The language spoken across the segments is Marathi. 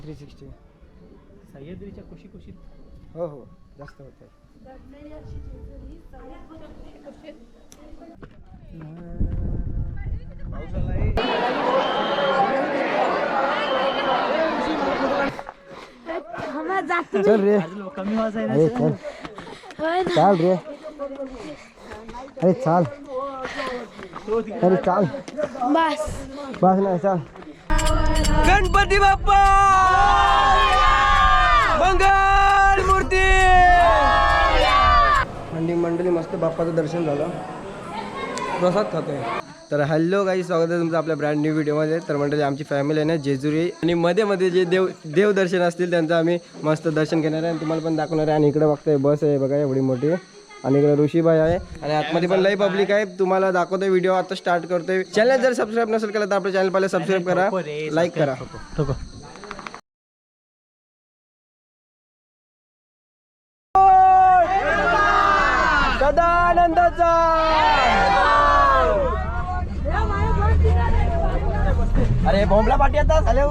थ्री सिक्स्टी सह्याद्रीच्या कुशी कुशीत हो हो. जास्त होत आहे चल रे. अरे चल. चाल. रे. अरे चाल. अरे चाल. बस. बस नाही चाल. गणपती बाप्पा! मंगल मूर्ती! आणि मंडळी मस्त बाप्पाचं दर्शन झालं. प्रसाद खातोय. तर हॅलो काही स्वागत आहे तुमचं आपल्या ब्रँड न्यू व्हिडिओमध्ये तर मंडळी आमची फॅमिली आहे ना जेजुरी. आणि मध्ये मध्ये जे देव देवदर्शन असतील त्यांचं आम्ही मस्त दर्शन घेणार आहे. आणि तुम्हाला पण दाखवणार आहे. आणि इकडे बघताय बस आहे बघा एवढी मोठी. आणि इकडे ऋषीबाई आहे. आणि आतमध्ये पण लई पब्लिक आहे. तुम्हाला दाखवतोय व्हिडिओ आता स्टार्ट करतोय. चॅनल जर सबस्क्राईब नसेल केलं तर आपल्या चॅनल पहिले सबस्क्राईब करा. लाईक करा. सदानंदाचा अरे बोंबला पाठी आता झाले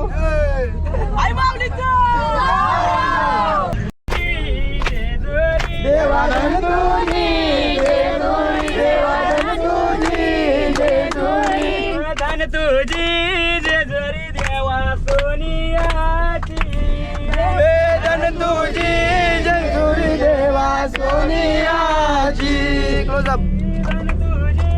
धन तुझी जेजुरी देवा सोनियाची वेदन तुझी देवा सोनियाची क्लोज अप धन तुझी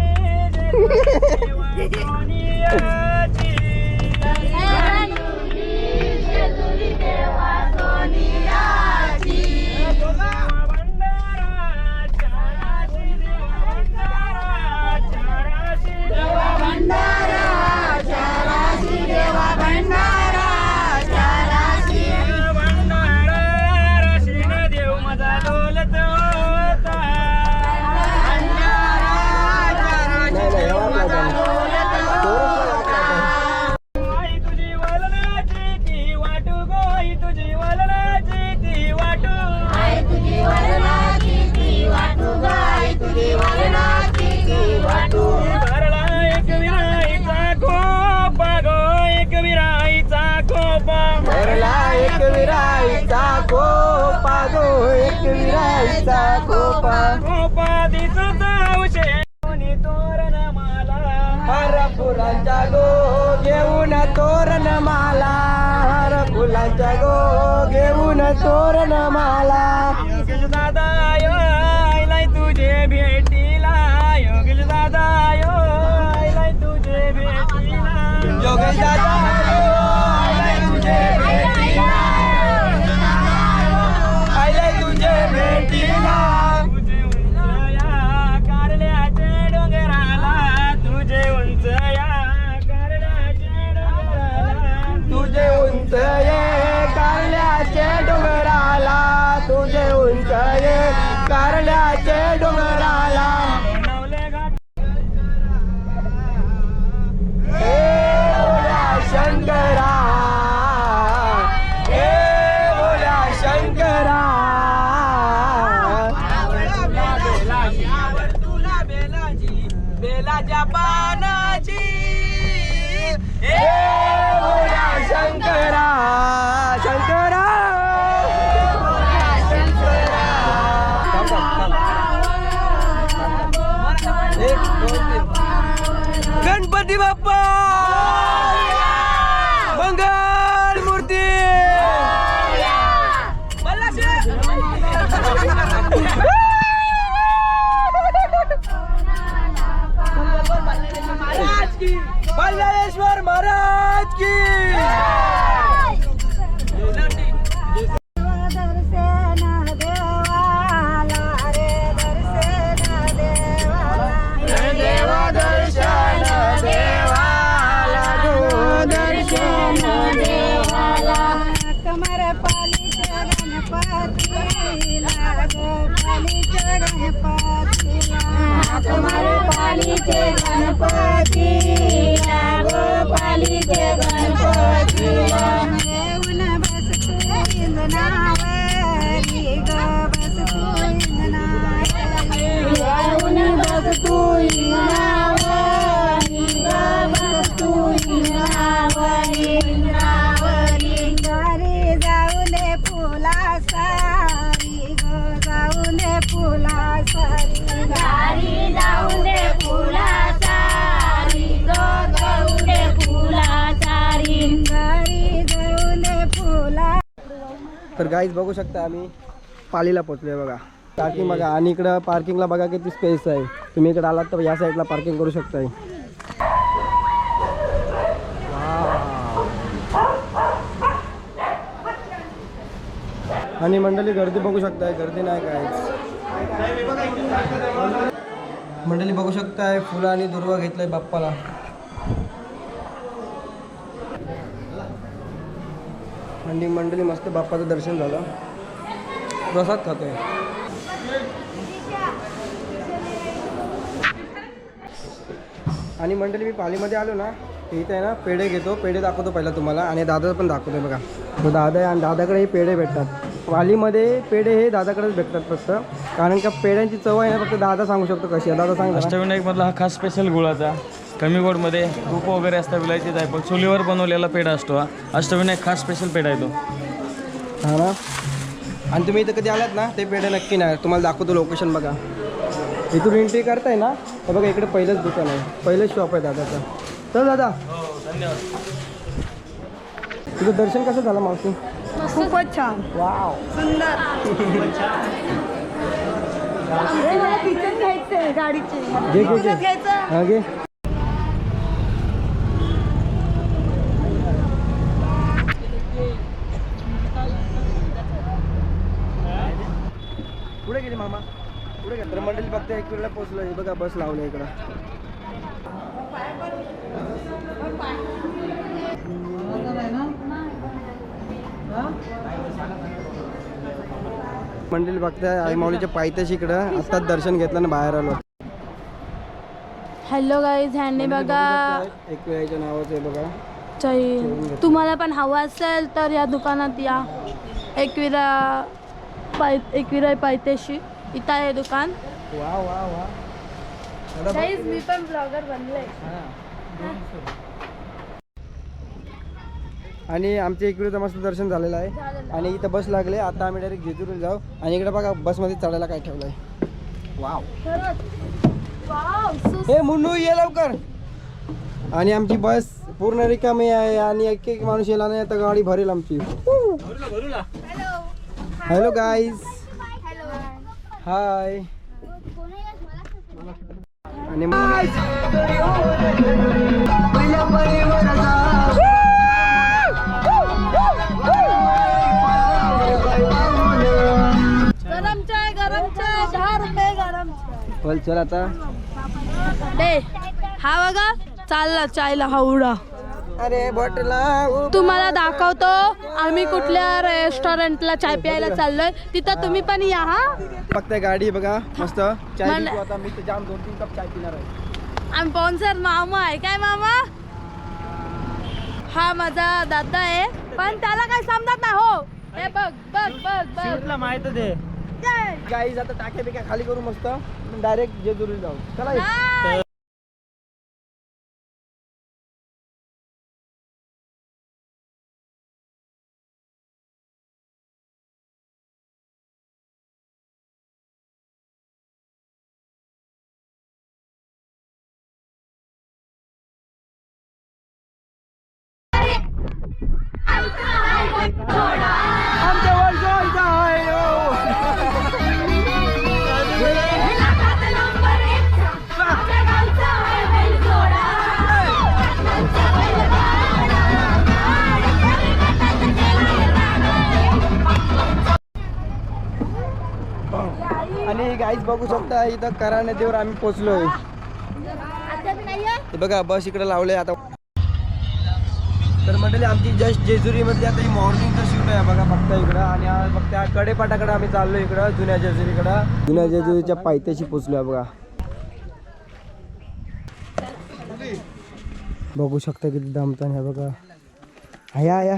विराईचा कोपा. खोपा दिसत औषे कोणी तोरण माला. हर फुलांचा गो घेऊन तोरण माला. हर फुलांचा गो घेऊन तोरण माला. योगेश दादा यो आईलाय तुझे भेटीला. योगेश दादा यो आईलाय तुझे भेटीला. योगेश दादा. Turn that. तीन गणपती તમારા પાલી છે ગણપતિ तर गाईज बघू शकता आम्ही पालीला पोचलोय बघा. पार्किंग बघा आणि इकडं पार्किंगला बघा किती स्पेस आहे. तुम्ही इकडे आलात तर या साईडला पार्किंग करू शकताय. आणि मंडळी गर्दी बघू शकताय गर्दी नाही काय मंडळी बघू शकताय फुलं आणि दुर्वा घेतलंय बाप्पाला. आणि मंडळी मस्त बाप्पाचं दर्शन झालं. प्रसाद खातो आहे आणि मंडळी मी पालीमध्ये आलो ना इथे आहे ना पेढे घेतो. पेढे दाखवतो पहिला तुम्हाला आणि दादा पण दाखवतोय बघा. तो दादा आहे आणि दादाकडे हे पेढे भेटतात. पालीमध्ये पेढे हे दादाकडेच भेटतात फक्त. कारण का पेढ्यांची चव आहे ना फक्त दादा सांगू शकतो कशी आहे. दादा सांग अष्टविनायकमधला हा खास स्पेशल गुळाचा. कमी गोडमध्ये तूप वगैरे असतं विलायची जायफळ चुलीवर बनवलेला पेढा असतो हा. अष्टविनायक खास स्पेशल पेढा आहे तो. हा ना? आणि तुम्ही इथं कधी आलात ना? ते पेढे नक्की नाही तुम्हाला दाखवतो लोकेशन बघा. इथून एंट्री करताय ना? तर बघा इकडे पहिलंच दुकान आहे. पहिलंच शॉप आहे दादाचं. चल दादा. हो धन्यवाद तुझं दर्शन कसं झालं मावशी? खूपच छान. वाव सुंदर. मला किचन घ्यायचंय गाडीचे. घे घे घे. घ्यायचं हा घे पुढे गेली मामा पुढे मंडळी फक्त एक वेळेला पोचलो हे बघा बस लावलं इकडं. मंडळी बघताय आई माऊलीच्या पायथ्याशी इकडं. आत्ताच दर्शन घेतलं ना बाहेर आलो. हॅलो गाईज ह्यांनी बघा. एक वेळाच्या नावाचं आहे बघा. तुम्हाला पण हवं असेल तर या दुकानात या. एकविरा पाय एकविरा पायथ्याशी. इथं आहे दुकान. वा वा वा. गाईज मी पण ब्लॉगर बनले. आणि आमच्या इकडे तर मस्त दर्शन झालेलं आहे. आणि इथं बस लागले आता आम्ही डायरेक्ट जेजुरीला जाऊ. आणि इकडे बघा बसमध्ये चढायला काय ठेवलं आहे वाव हे मुन्नू ये लवकर. आणि आमची बस पूर्ण रिकामी आहे आणि एक एक माणूस येला नाही आता गाडी भरेल आमची. हॅलो गाईज हाय आणि चल आता. हा बघा चालला चायला हावडा. अरे बटला तुम्हाला दाखवतो आम्ही कुठल्या रेस्टॉरंटला चाय प्यायला चाललोय तिथं तुम्ही पण या हा? फक्त गाडी बघा मस्त. चाय मन- पितो आता मी तर जाम दोन तीन कप चाय पिणार आहे. आम्ही पाहुणसर मामा आहे काय मामा? हा माझा दादा आहे पण त्याला काय समजत नाही हो. हे बघ बघ बघ बघ. माहीत दे जय. गाईज आता टाक्या बिक्या खाली करू मस्त डायरेक्ट जेजुरीला जाऊ. चला ये. नाही. आणि गाईज बघू शकता इथं करा नदीवर आम्ही पोचलोय. हे बघा बस इकडे लावलंय आता. तर मंडळी आमची जस्ट जेजुरी मध्ये आता ही मॉर्निंगचं शूट आहे. बघा फक्त इकडं आणि आज फक्त त्या कडेपाटाकडे आम्ही चाललो इकडं जुन्या जेजुरीकडं. जुन्या जेजुरीच्या पायथ्याशी पोचलोय बघा. बघू शकता किती दमतान ह्या बघा. आया आया.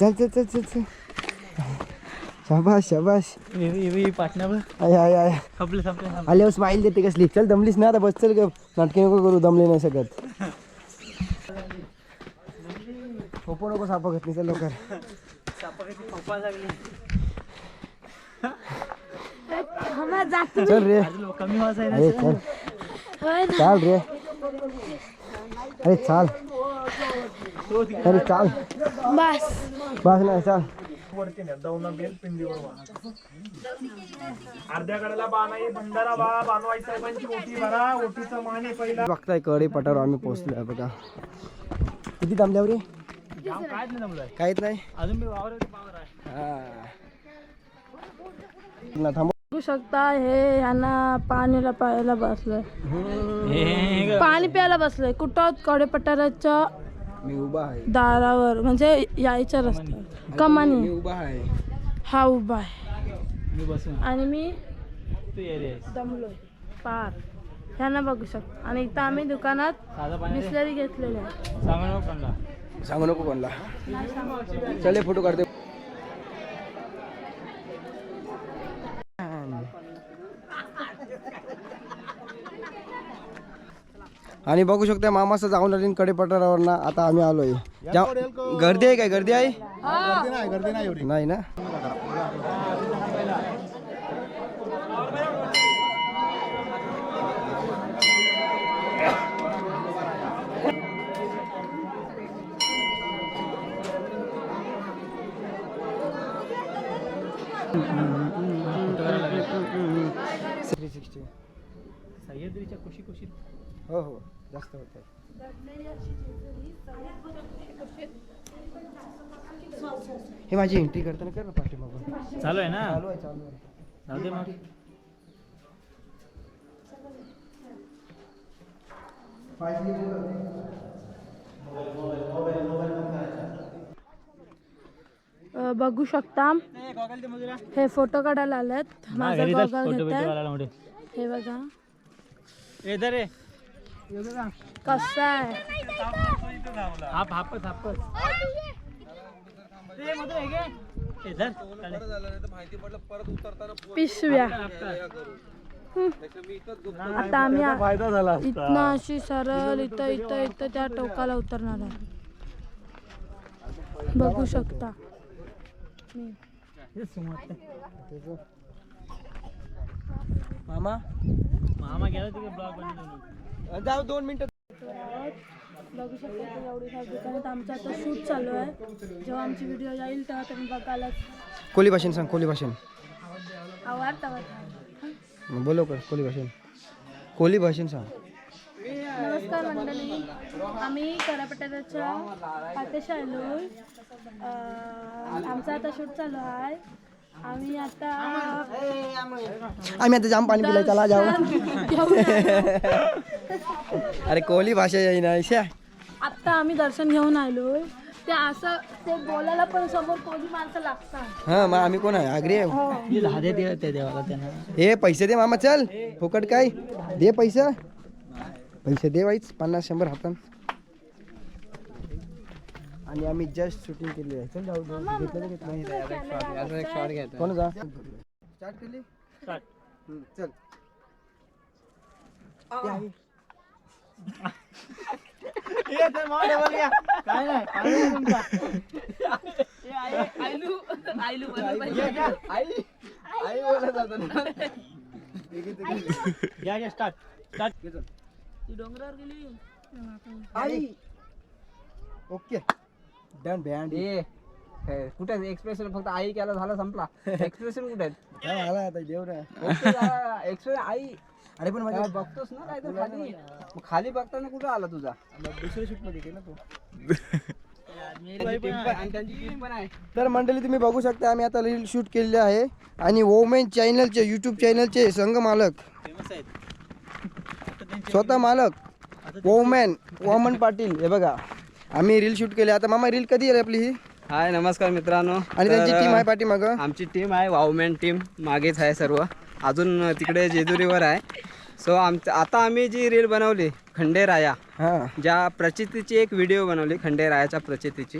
चल चल चल चल चल. शाबाश शाबाश आल्यावर स्माईल देते कसली. चल दमलीस ना आता बस चल नाटकी नको करू दमले नाही सगळ्यात फोपो नको सापा घेत नाही चल लवकर. हा. चल रे. कमी वाज आहे अरे चल. रे. अरे चाल. अरे चाल. बस. बस नाही चाल. वरती न्या दौना बेल पिंडीवर वाहन अर्ध्या कडेला बाणाई भंडारा बा बानवाई साहेबांची ओटी भरा ओटीचा माने पहिला. बघताय कढी पटावर आम्ही पोहोचलोय बघा. किती थांबल्यावर रे? नाही. काहीच नाही अजून मी वावराची पावर. आहे हा. ना थांबव बघू शकता हे ह्यांना पाणीला प्यायला बसलोय. पाणी प्यायला बसलोय. कुठं कडे पठाराच्या मी उभा आहे. दारावर म्हणजे यायच्या रस्त्यावर. मी कमानी उभा आहे. हा उभा आहे. आणि मी दमलोय. पार. ह्यांना बघू शकता. आणि इथं आम्ही दुकानात बिस्लरी घेतलेली आहे सांगा नको कोणला. चले फोटो काढते. आणि बघू शकता मामाचं जाऊन आली कडे पठारावर ना आता आम्ही आलोय. गर्दी आहे काय? गर्दी आहे? नाही ना? सिक्स्टी सह्याद्रीच्या कुशी कुशीत. हो हो. जास्त होत हे माझी एंट्री करताना कर ना पाठीमागून. चालू आहे ना? चालू आहे चालू आहे. जाऊ दे मग. बघू शकता. हे फोटो काढायला आलेत. माझा गॉगल घेत आहे हे बघा. रे कसं आहे? हाप हापच पिशव्या. आता आम्ही आ- फायदा झाला इथनं अशी सरळ इथं इथं इथं त्या टोकाला उतरणार आहे. बघू शकता. मामा? मामा गेला तिथे ब्लॉग बनवून. जाऊ दोन मिनिटं. बघू शकता एवढी सारी दुकानात आमचं आता शूट चालू आहे. जेव्हा आमची व्हिडिओ येईल तेव्हा तुम्ही बघायला कोली भाषण सांग कोली भाषण आवडता मग बोलव कर कोली भाषण कोली भाषण सांग. नमस्कार मंडळी. आम्ही करापट्याच्या पाठीशी आलो आमचा आता शूट चालू आहे. आम्ही आता आम्ही आता जाम पाणी पिलाय चला जाऊ. अरे कोली भाषा येईना शा आत्ता आम्ही दर्शन घेऊन आलोय ते असं ते बोलायला पण समोर कोणी माणसं लागतात. हा मग आम्ही कोण आहे? आग्री आहे. हो. ते देवाला त्यांना. ए पैसे दे मामा चल. फुकट काय? दे पैसा. पैसे दे वाईच पन्नास शंभर हातान. आणि आम्ही जस्ट शूटिंग केली आहे. चल जाऊ जाऊ. घेतलं तर घेतलं. असा एक शॉट घ्यायचा कोण जा स्टार्ट केली? हम्म, चल. ते आहे. आई आई बोलत होता ना. घ्या घ्या स्टार्ट स्टार्ट आई. ओके. डन बँड ए कुठे एक्सप्रेशन फक्त आई केला झाला संपला. एक्सप्रेशन कुठे काय आला आता देव रे एक्सप्रेशन आई. अरे पण माझ्या काय बघतोस ना काय तर खाली? मग खाली बघताना कुठं आला तुझा? दुसऱ्या शूटमध्ये केला तो. आणि त्यांची पण आहे. तर मंडळी तुम्ही बघू शकता आम्ही आता रील शूट केलेले आहे. आणि वोमेन चॅनलचे यूट्यूब चॅनलचे संघ मालक. स्वतः मालक. Woman woman Patil. हे बघा. आम्ही रील शूट केले. आता मामा रील कधी आहे आपली ही? हाय नमस्कार मित्रांनो. आणि त्यांची टीम आहे पाठीमाग. आमची टीम आहे वावमॅन टीम मागेच आहे सर्व. अजून तिकडे जेजुरीवर आहे. सो आमचं आता आम्ही जी रील बनवली खंडेराया हा. ज्या प्रचितीची एक व्हिडिओ बनवली खंडेरायाच्या प्रचितीची.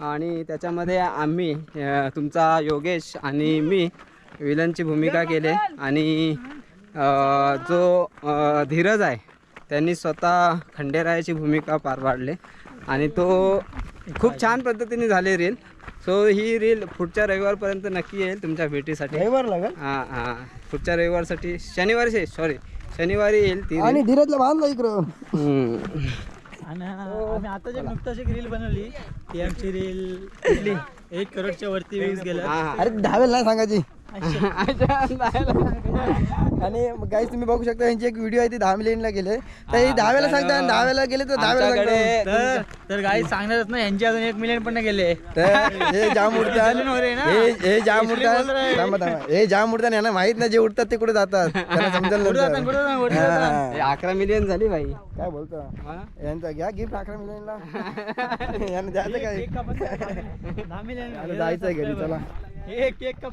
आणि त्याच्यामध्ये आम्ही अ, तुमचा योगेश आणि मी विलनची भूमिका केली. आणि अ, जो अ, धीरज आहे त्यांनी स्वतः खंडेरायाची भूमिका पार पाडली. आणि तो खूप छान पद्धतीने झाली रील सो ही रील पुढच्या रविवारपर्यंत नक्की येईल तुमच्या भेटीसाठी. ड्रायव्हर लागेल? हां हां. पुढच्या रविवारसाठी शनिवारी सॉरी शनिवारी येईल ती आणि धीरजला बांधला इकडं. हम्म. आणि आम्ही आता जे नुकताच एक रील बनवली ती आमची रील एक करोडच्या वरती व्ह्यूज हा अरे दहावेला नाही सांगायची. आणि गाईस तुम्ही बघू शकता यांची एक व्हिडिओ आहे ती दहा मिलियनला गेले. तर हे दहावेला सांगता आणि दहावेला गेले तर सांगता तर तर काही सांगणारच ना यांची अजून एक मिलियन पण गेले. तर हे जाम उडतात रे ना. हे हे जाम उडतात रहा है. थांबा थांबा. हे जाम उडतात यांना माहीत नाही जे उडतात ते कुठे जातात. अकरा मिलियन झाली भाई. काय बोलतो? यांचा घ्या गिफ्ट अकरा मिलियनला यांना द्यायचं काय? दहा मिलियन आता जायचंय घरी चला. एक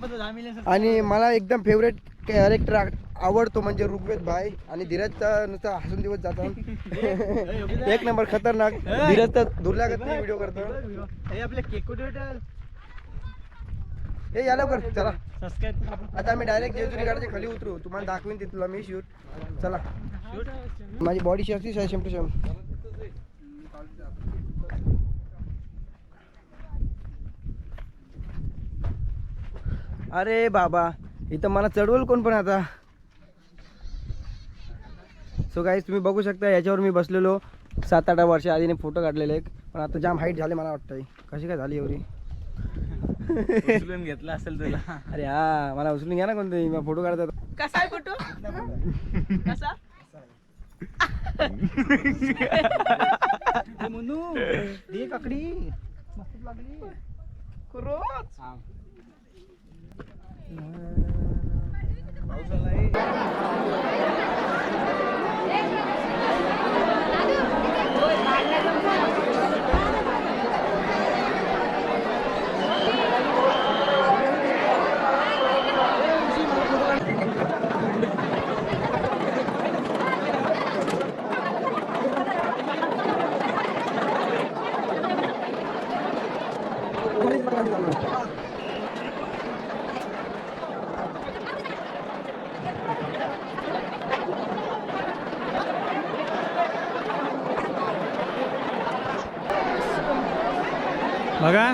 आणि मला एकदम फेवरेट कॅरेक्टर आवडतो म्हणजे ऋग्वेद भाई आणि धीरजचा नुसता हसून दिवस जातात एक नंबर खतरनाक. धीरज तर नाही व्हिडिओ करतो. हे हे या लवकर चला. आता आम्ही डायरेक्ट जेजुरी गाडीच्या खाली उतरू. तुम्हाला दाखवीन ते तुला मी शूट चला. माझी बॉडी आहे शेम टू अरे बाबा इथं मला चढवल कोण पण आता. सो गाईज तुम्ही बघू शकता याच्यावर मी बसलेलो. सात आठ वर्ष आधीने फोटो काढलेले एक पण आता जाम हाईट झाले मला वाटतं कशी काय झाली एवढी? उचलून घेतला असेल तुला. अरे हा मला उचलून घ्या ना कोणतरी मी फोटो काढतात कसा आहे फोटो? कसा? म्हणू दे काकडी. Mẫu sẽ बघा